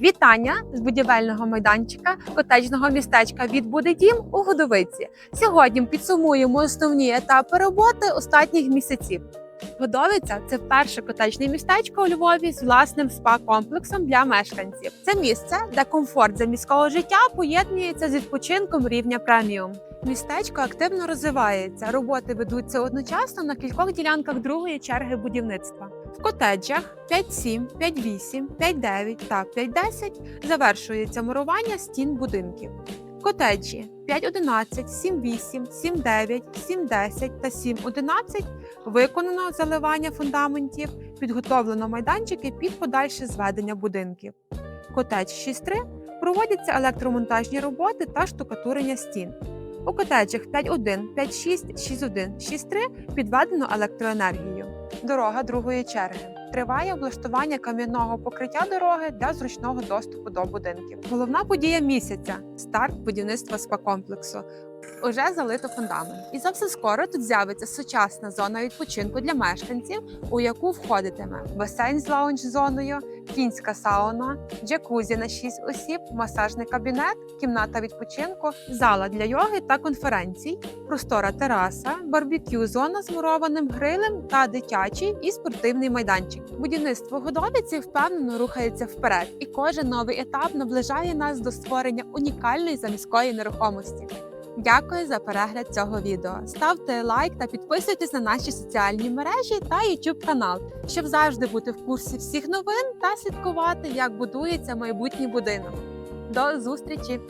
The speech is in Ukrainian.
Вітання з будівельного майданчика котеджного містечка «Відбуде дім» у Годовиці. Сьогодні підсумуємо основні етапи роботи останніх місяців. Годовиця це перше котечне містечко у Львові з власним спа-комплексом для мешканців. Це місце, де комфорт заміського життя поєднується з відпочинком рівня преміум. Містечко активно розвивається. Роботи ведуться одночасно на кількох ділянках другої черги будівництва. В котеджах 5.7, 5.8, 5.9 та 5.10 завершується мурування стін будинків. Котеджі 5.11, 7.8, 7.9, 7.10 та 7.11 виконано заливання фундаментів, підготовлено майданчики під подальше зведення будинків. Котедж 6.3 проводяться електромонтажні роботи та штукатурення стін. У котеджах 5.1, 5.6, 6.1, 6.3 підведено електроенергію. Дорога другої черги. Триває облаштування кам'яного покриття дороги для зручного доступу до будинків. Головна подія місяця старт будівництва спа-комплексу. Уже залито фундамент. І зовсім скоро тут з'явиться сучасна зона відпочинку для мешканців, у яку входитиме басейн з лаунж-зоною, кінська сауна, джакузі на 6 осіб, масажний кабінет, кімната відпочинку, зала для йоги та конференцій, простора тераса, барбекю, зона з мурованим грилем та дитячий і спортивний майданчик. Будівництво годовиці впевнено рухається вперед, і кожен новий етап наближає нас до створення унікальної заміської нерухомості. Дякую за перегляд цього відео. Ставте лайк та підписуйтесь на наші соціальні мережі та YouTube канал, щоб завжди бути в курсі всіх новин та слідкувати, як будується майбутній будинок. До зустрічі!